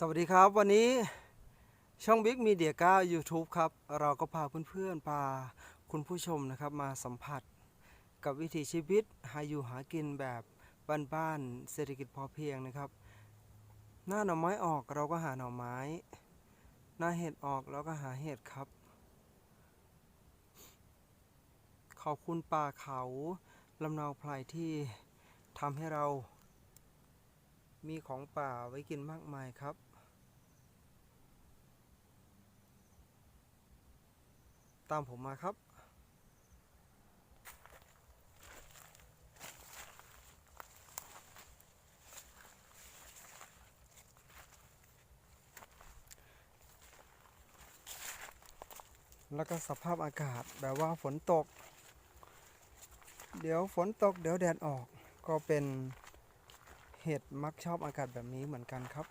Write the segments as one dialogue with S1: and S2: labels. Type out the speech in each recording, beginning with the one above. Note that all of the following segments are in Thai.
S1: สวัสดีครับวันนี้ช่อง Big Media 9 YouTube ครับ เราก็พาเพื่อนๆพาคุณผู้ชมนะครับ มาสัมผัสกับวิถีชีวิตหาอยู่หากินแบบบ้านๆเศรษฐกิจพอเพียงนะครับ หน้าหน่อไม้ออกเราก็หาหน่อไม้ หน้าเห็ดออกเราก็หาเห็ดครับ ขอบคุณป่าเขาลำนาไพรที่ทำให้เรามีของป่าไว้กินมากมายครับ ตามผมมาครับ แล้วก็สภาพอากาศแบบว่าฝนตก เดี๋ยวฝนตก เดี๋ยวแดดออก ก็เป็นเห็ดมักชอบอากาศแบบนี้เหมือนกันครับ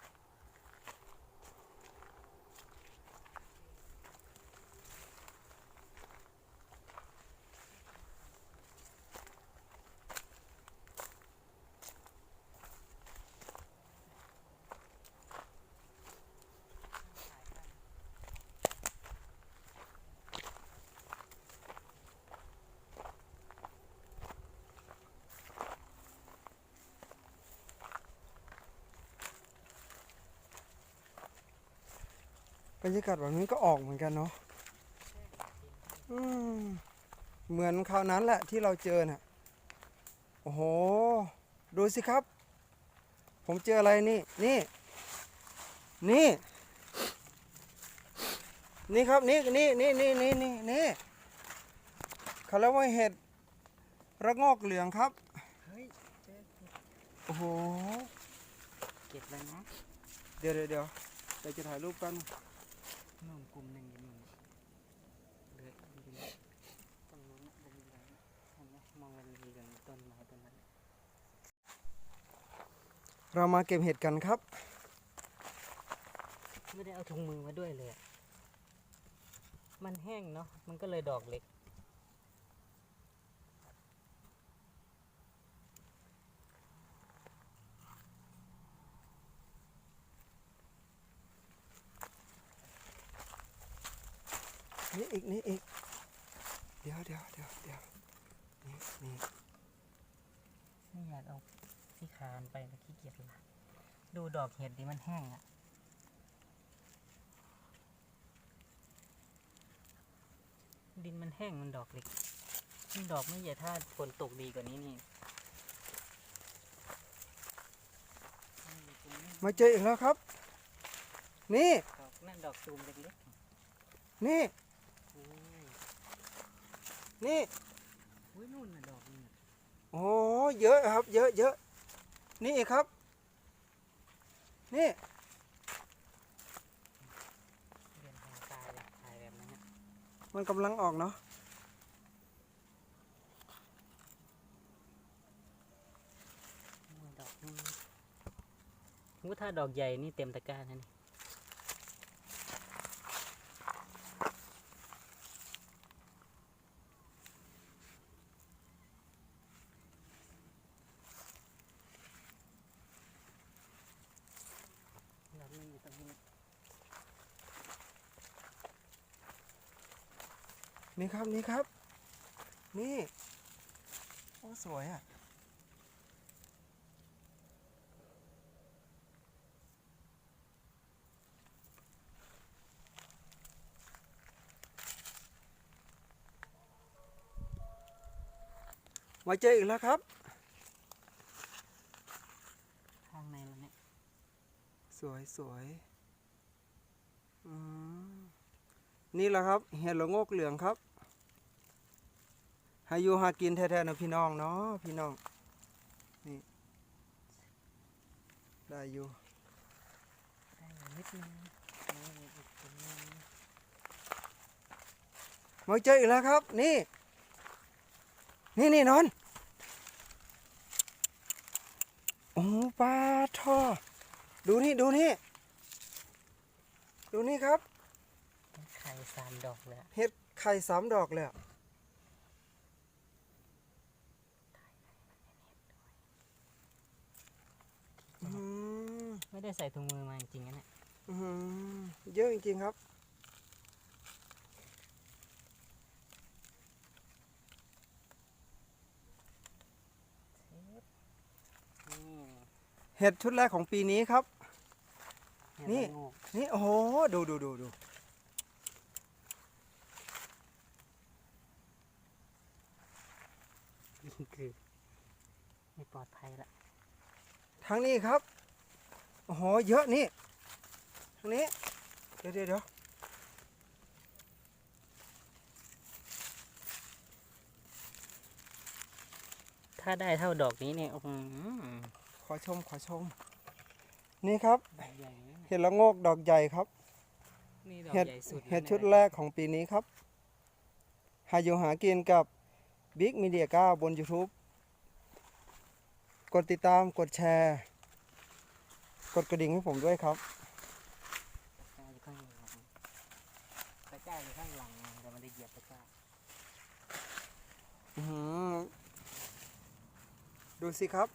S1: บรรยากาศแบบนี้ก็ออกเหมือนกันเนาะอืมเหมือนคราวนั้นแหละที่เราเจอน่ะ โอ้โห ดูสิครับ ผมเจออะไรนี่ นี่ นี่ นี่ครับ นี่ นี่ นี่ นี่ นี่ นี่นี่เขาเรียกว่าเห็ดระงอกเหลืองครับ
S2: เฮ้ยเจอ
S1: โอ้โห
S2: เก็บแล้วนะ
S1: เดี๋ยวเดี๋ยวเดี๋ยวเดี๋ยวจะถ่ายรูปกัน
S2: นุ่มกลุ่มหนึ่งอยู่นู่นเลยดูดิตรงนู้นน่ะบนนี้เลยเห็นไหมมองมันมีกัน ต้นไม้ต้นนั้น
S1: เรามาเก็บเห็ดกันครับ
S2: ไม่ได้เอาถุงมือมาด้วยเลยอะมันแห้งเนาะ มันก็เลยดอกเล็ก
S1: นี่อีกนี่อีก เดี๋ยวเดี๋ยวเดี๋ยวเดี๋ยวนี่นี่
S2: ไม่อยากเอาที่คานไปแล้วขี้เกียจละดูดอกเห็ดดิมันแห้งอะดินมันแห้งมันดอกเล็กมันดอกไม่ใหญ่ถ้าฝนตกดีกว่านี้นี่
S1: มาเจออีกแล้วครับ นี่
S2: ดอกนั่นดอกตูมเล็ก
S1: นี่
S2: ๆโอ้ย
S1: นี่
S2: อุ้ยนู่นน่ะดอกนี่น่ะ
S1: โอ้เยอะครับ เยอะเยอะนี่อีกครับ นี่มันกำลังออกเนาะ
S2: ดอกถ้าดอกใหญ่นี่เต็มตะกร้านะนี่ดอกนึงอยู่ตรงนี้
S1: นี่ครับนี่ครับ นี่โอ้สวยอะมาเจออีกแล้วครับ
S2: ข้างในมันเนี่ย
S1: สวยสวยอืม นี่แหละครับ เห็ดละงกเหลืองครับหาอยู่หากินแท้ๆนะพี่น้องเนาะพี่น้อง นี่ ได้อยู่
S2: ได้อยู่นิดนึง
S1: มาเจออีกแล้วครับ นี่ นี่นี่นอน โอ้ปลาทอ ดูนี่ดูนี่ ดูนี่ครับ
S2: สามดอกเลยอะ
S1: เห็ดไข่สามดอกเลยอะอืม
S2: ไม่ได้ได้ใส่ถุงมือมาจริงๆนะเนี่ย
S1: อื้อหือเยอะจริงๆครับ
S2: นี่
S1: เห็ดชุดแรกของปีนี้ครับ
S2: เห็ด
S1: นี่
S2: ละโงก
S1: นี่โอ้โหดูดูดูดู
S2: คือไม่ปลอดภัยละ
S1: ทางนี้ครับโอ้โหเยอะนี่ทางนี้เดี๋ยวเดี๋ยวเดี๋ยว
S2: ถ้าได้เท่าดอกนี้เนี่ยอื้อหือ
S1: ขอชมขอชม นี่ครับ
S2: ดอกใหญ่นะ
S1: เห็ดละโงกดอกใหญ่ครับ
S2: นี่ดอก
S1: เห็ด
S2: ใหญ่สุด
S1: เห็ด
S2: ลยนะ
S1: ชุดแรกของปีนี้ครับ หาอยู่หากินกับ Big Media 9บน YouTube กดติดตามกดแชร์ กดกระดิ่งให้ผมด้วยครับ
S2: ตะกร้าอยู่ข้างหลังตะกร้าอยู่ข้างหลังนะแต่มันได้เหยียบตะกร้า
S1: อื้อหือดูสิครับ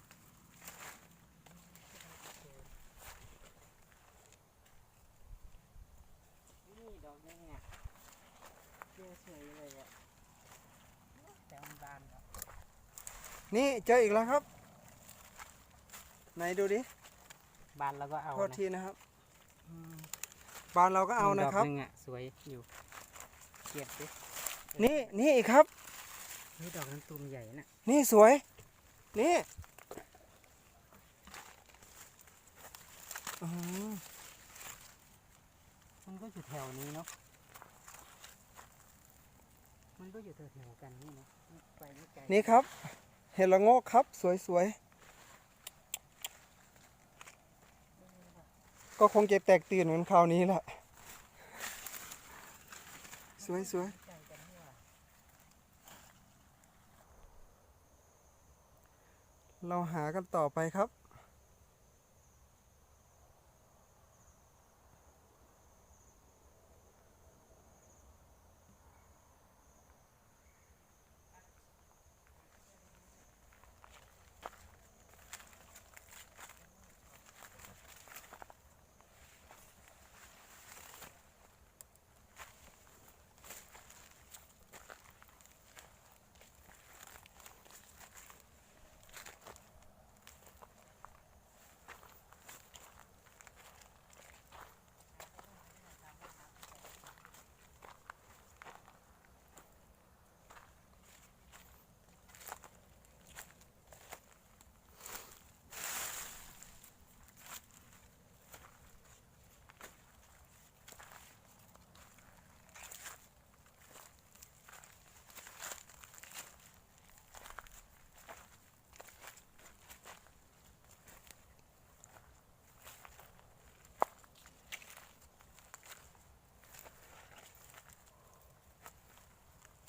S2: นี่ดอกนี้เนี่ยเชื่อสวยเลยอะ แต่มันบานครับ
S1: นี่เจออีกแล้วครับ ไหนดูดิ
S2: บานแล้วก็เอา
S1: โทษ
S2: นะ
S1: ทีนะครับอืมบานเราก็เอานะครับ
S2: ดกหนึงอะสวยอยู่เก็บดิ
S1: นี่นี่อีกครับ
S2: นี่ดอกนั้นตูมใหญ่น่ะ
S1: นี่สวย นี่อื้อหือ
S2: มันก็อยู่แถวนี้เนาะ มันก็อยู่แถวๆกันนี่นะไปไม่ไกล
S1: นี่ครับ เห็ดละโงกครับ สวยสวยก็คงจะแตกตื่นเหมือนคราวนี้แหละ สวยสวยเราหากันต่อไปครับ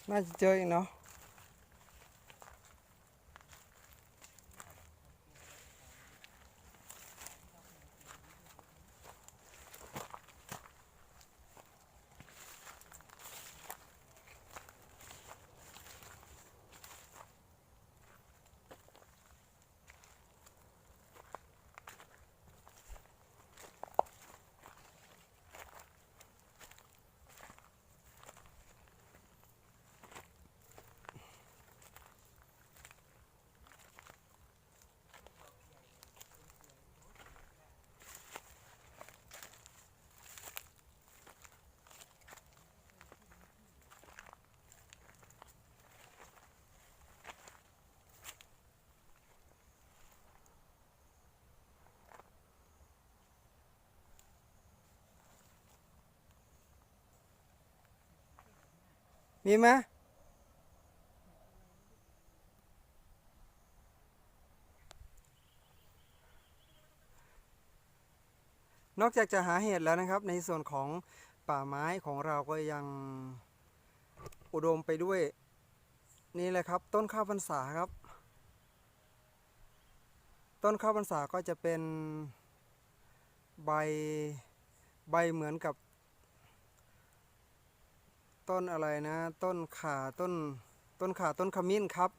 S1: น่าจะเจออีกเนาะ มีไหมนอกจากจะหาเห็ดแล้วนะครับ ในส่วนของป่าไม้ของเราก็ยังอุดมไปด้วย นี่แหละครับ ต้นข้าวพรรษาครับ ต้นข้าวพรรษาก็จะเป็นใบใบเหมือนกับ ต้นอะไรนะ ต้นขาต้นต้นขาต้นขมิ้นครับ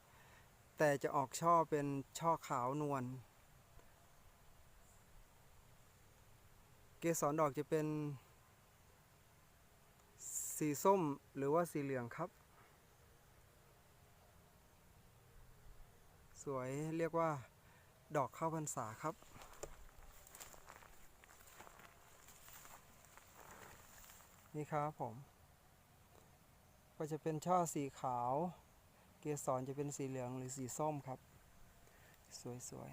S1: แต่จะออกช่อเป็นช่อขาวนวลเกสรดอกจะเป็น สีส้มหรือว่าสีเหลืองครับ สวยเรียกว่า ดอกข้าวพรรษาครับนี่ครับผม ก็จะเป็นช่อสีขาว เกสรจะเป็นสีเหลืองหรือสีส้มครับ สวย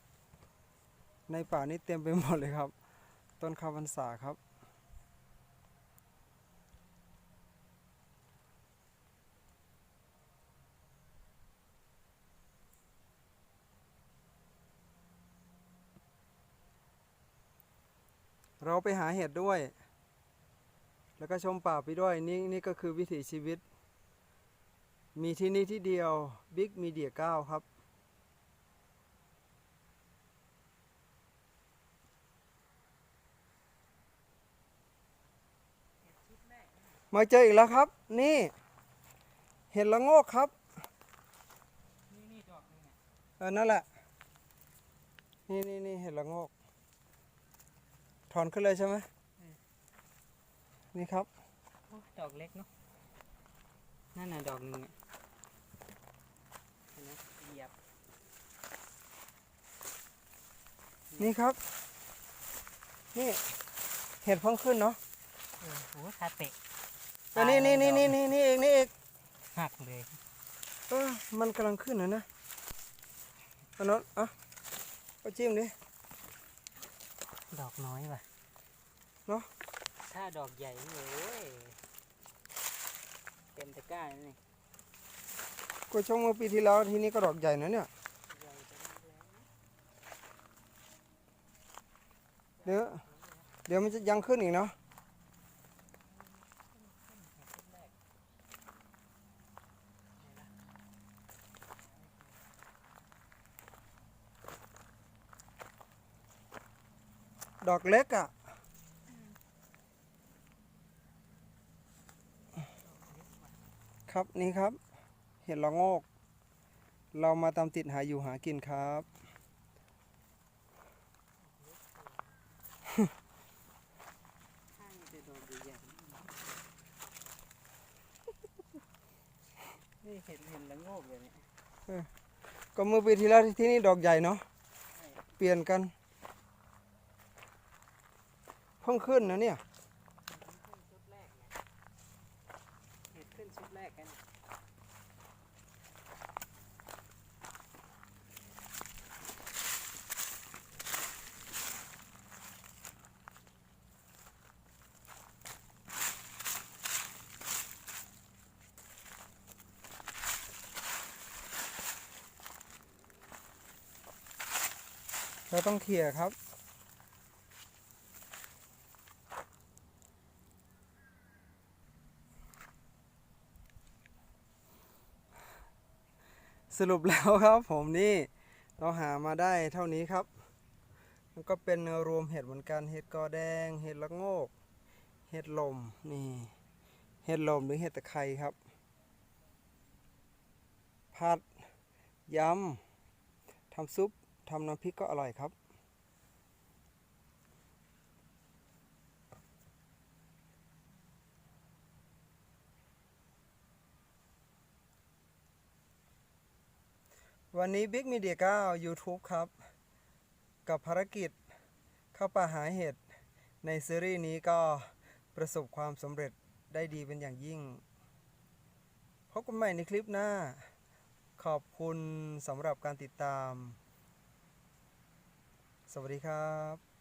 S1: ๆ ในป่านี้เต็มไปหมดเลยครับ ต้นข้าวพรรษาครับเราไปหาเห็ดด้วย แล้วก็ชมป่าไปด้วยนี่นี่ก็คือวิถีชีวิต มีที่นี่ที่เดียวบิ๊กมีเดียเก้าครับ มาเจออีกแล้วครับ นี่ เห็ดละโงกครับ
S2: เนี่ย
S1: เออนั่นแหละ นี่นี่นี่เห็ดละโงก ถอนขึ้นเลยใช่ไหม นี่ครับ
S2: โอ้ดอกเล็กเนาะ นั่นน่ะดอกหนึงเนี่ยเห็นไหมเหยียบ
S1: นี่ครับ นี่ เห็ดเพิ่งขึ้นเนาะ
S2: เออโหคาเตะ
S1: อันนี้นี่นี่นี่นี่นี่เองนี่เอง
S2: หักเลย
S1: เออมันกำลังขึ้นนะนะอันนั้นอะเอาจิ้มดิ
S2: ดอกน้อยว่ะ
S1: เนอะ
S2: ถ้าดอกใหญ่นี่โอ้ยเต็มตะกร้าเลยนี่
S1: ก็ช่วงเมื่อปีที่แล้วทีนี้ก็ดอกใหญ่นะเนี่ย
S2: ใหญ่จังเลย
S1: เดี๋ยวเดี๋ยวมันจะยังขึ้นอีกเนาะดอกเล็กอะ ครับนี่ครับ เห็ดละโงกเรามาตามติดหาอยู่หากินครับ
S2: ข้างจะโดนดีใหญ่นี่เห็นเห็นละโงกเลยเนี่ย
S1: ก็เมื่อปีที่แล้วที่นี่ดอกใหญ่เนาะ
S2: ใช่
S1: เปลี่ยนกัน เพิ่งขึ้นนะเนี่ย
S2: ขึ้นชุดแรกไงเห็ดขึ้นชุดแรกกัน
S1: เราต้องเขี่ยครับ สรุปแล้วครับผมนี่เราหามาได้เท่านี้ครับมันก็เป็นรวมเห็ดเหมือนกันเห็ดกอแดง เห็ดละโงก เห็ดลมนี่เห็ดลมหรือเห็ดตะไคร้ครับผัดยำทำซุป ทำน้ำพริกก็อร่อยครับ วันนี้ Big Media 9 YouTube ครับ กับภารกิจเข้าป่าหาเห็ด ในซีรีส์นี้ก็ประสบความสำเร็จได้ดีเป็นอย่างยิ่ง พบกันใหม่ในคลิปหน้า ขอบคุณสำหรับการติดตาม สวัสดีครับ